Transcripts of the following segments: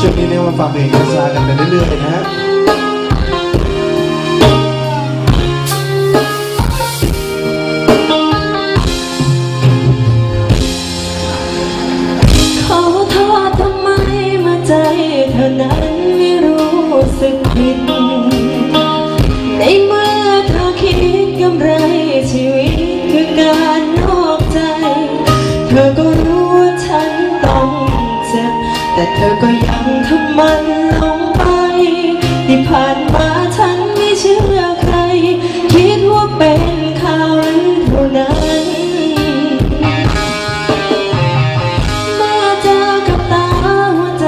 ช่วงนี้เนี่ยมาฟังเพลงช้ากันไปเรื่อยๆนะฮะนั้นไม่รู้สึกผิดในเมื่อเธอคิดกำไร แต่เธอก็ยังทำมันลงไป ที่ผ่านมาฉันไม่เชื่อใคร คิดว่าเป็นข่าวลือเท่านั้นเมื่อเจอกับตาหัวใจ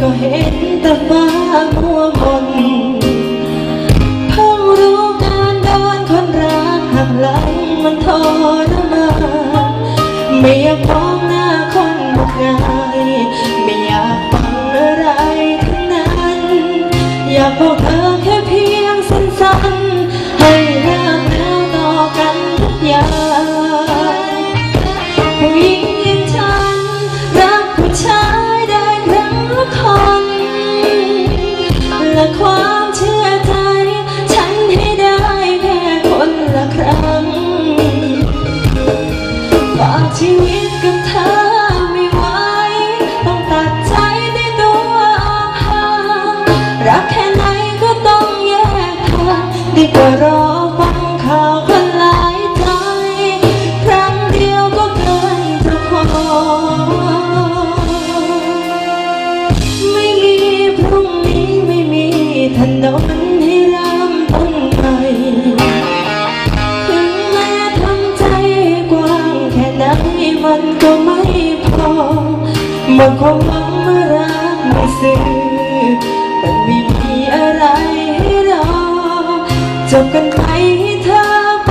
ก็เห็นแต่ฟ้ามัวมนเพิ่งรู้การโดนคนรักหักหลังมันทรมานไม่อยาก ถนนให้เริ่มต้นใหม่ถึงแม้ทำใจกว้างแค่ไหนมันก็ไม่พอหมดความหวังเมื่อรักไม่ซื่อมันไม่มีอะไรให้รอจบกันให้เธอไป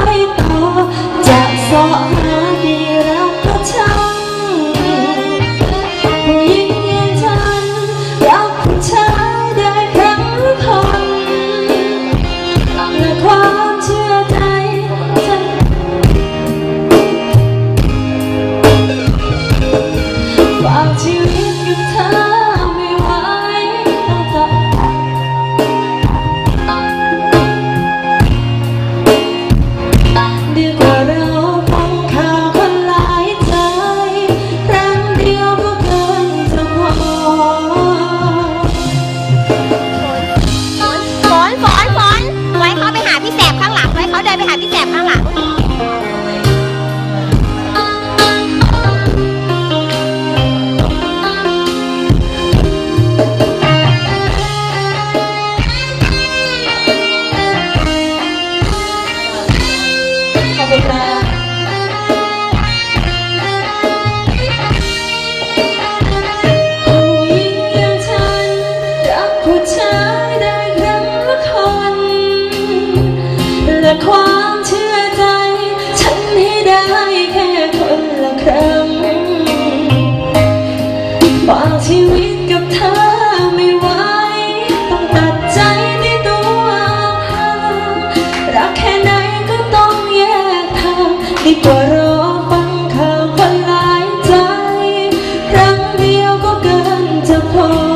ฝนฝนฝนไว้เขาไปหาพี่แสบข้างหลังไว้เขาเดินไปหาพี่แสบข้างหลัง ชีวิตกับเธอไม่ไหวต้องตัดใจในตัวรักแค่ไหนก็ต้องแยกทางดีกว่ารอฟังข่าวคนหลายใจ ครั้งเดียวก็เกินจะพอ